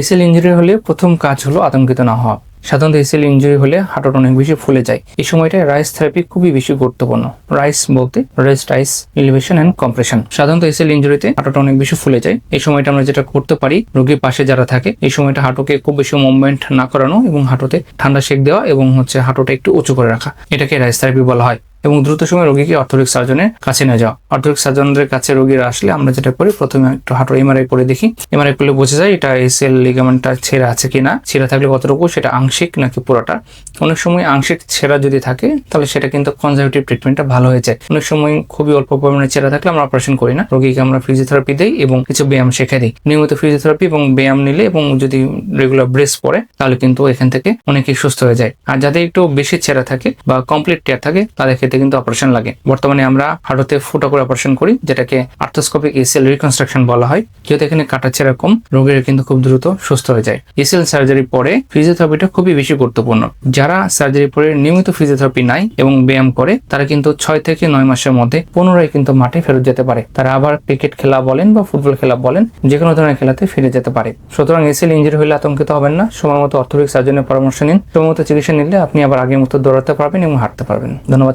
SL injury হলে প্রথম কাজ হলো আতঙ্কিত না হওয়া। সাধারণত এসএল ইঞ্জুরি হলে হাঁটুটা অনেক বেশি ফুলে যায়। এই সময়টায় রাইস থেরাপি খুবই বেশি গুরুত্বপূর্ণ। রাইস বলতে rest rice elevation and compression সাধারণত এসএল ইঞ্জুরিতে হাঁটুটা অনেক বেশি ফুলে যায়। এই সময়টা আমরা যেটা করতে পারি, রোগীর পাশে যারা থাকে, এই সময়টা হাঁটুকে খুব বেশি মুভমেন্ট না করানো এবং হাঁটুতে ঠান্ডা সেক দেওয়া এবং হচ্ছে হাঁটুটা একটু উঁচু করে রাখা। এটাকে রাইস থেরাপি বলা হয়। এবং দ্রুত সময় রোগীকে অর্থোডিক সার্জনের কাছে নিয়ে যাওয়া। অর্থোডিক সার্জনদের কাছে রোগীরা আসলে আমরা যেটা করি, প্রথমে একটু হাঁটুর এমআরআই করে দেখি। এমআরআই করলে বোঝা যায় এটা এসএল লিগামেন্টটা ছেঁড়া আছে কিনা। ছেঁড়া থাকলে কতটুকু, সেটা আংশিক নাকি পুরোটা? অনেক সময় আংশিক ছেঁড়া যদি থাকে, তাহলে সেটা কিন্তু কনজারভেটিভ ট্রিটমেন্টটা ভালো হয়ে যায়। অনেক সময় খুবই অল্প পরিমাণে ছেঁড়া থাকলে আমরা অপারেশন করি না। রোগীকে আমরা ফিজিওথেরাপি দিই এবং কিছু ব্যায়াম শেখা দিই। নিয়মিত ফিজিওথেরাপি এবং ব্যায়াম নিলে এবং যদি রেগুলার ব্রেস পরে তাহলে কিন্তু এখান থেকে অনেকেই সুস্থ হয়ে যায়। আর যাদের একটু বেশি ছেঁড়া থাকে বা কমপ্লিট টেয়ার থাকে, তাদের ক্ষেত্রে কিন্তু অপারেশন লাগে। বর্তমানে আমরা হাঁটুতে ফুটো করে অপারেশন করি, যেটাকে আর্থোস্কোপিক এসিএল রিকনস্ট্রাকশন বলা হয়। যেহেতু এখানে কাটা ছেঁড়া কম, রোগীরা কিন্তু খুব দ্রুত সুস্থ হয়ে যায়। এসিএল সার্জারি পরে ফিজিওথেরাপিটা খুবই বেশি গুরুত্বপূর্ণ। যারা সার্জারি পরে নিয়মিত ফিজিওথেরাপি নাই এবং ব্যায়াম করে, তারা কিন্তু ছয় থেকে নয় মাসের মধ্যে পুনরায় কিন্তু মাঠে ফেরত যেতে পারে। তারা আবার ক্রিকেট খেলা বলেন বা ফুটবল খেলা বলেন যে কোনো ধরনের খেলাতে ফিরে যেতে পারে। সুতরাং এসিএল ইঞ্জুরি হলে আতঙ্কিত হবেন না। সময় মতো অর্থোডিক সার্জনের পরামর্শ নিন। সময় মতো চিকিৎসা নিলে আপনি আবার আগের মতো দৌড়াতে পারবেন এবং হাঁটতে পারবেন। ধন্যবাদ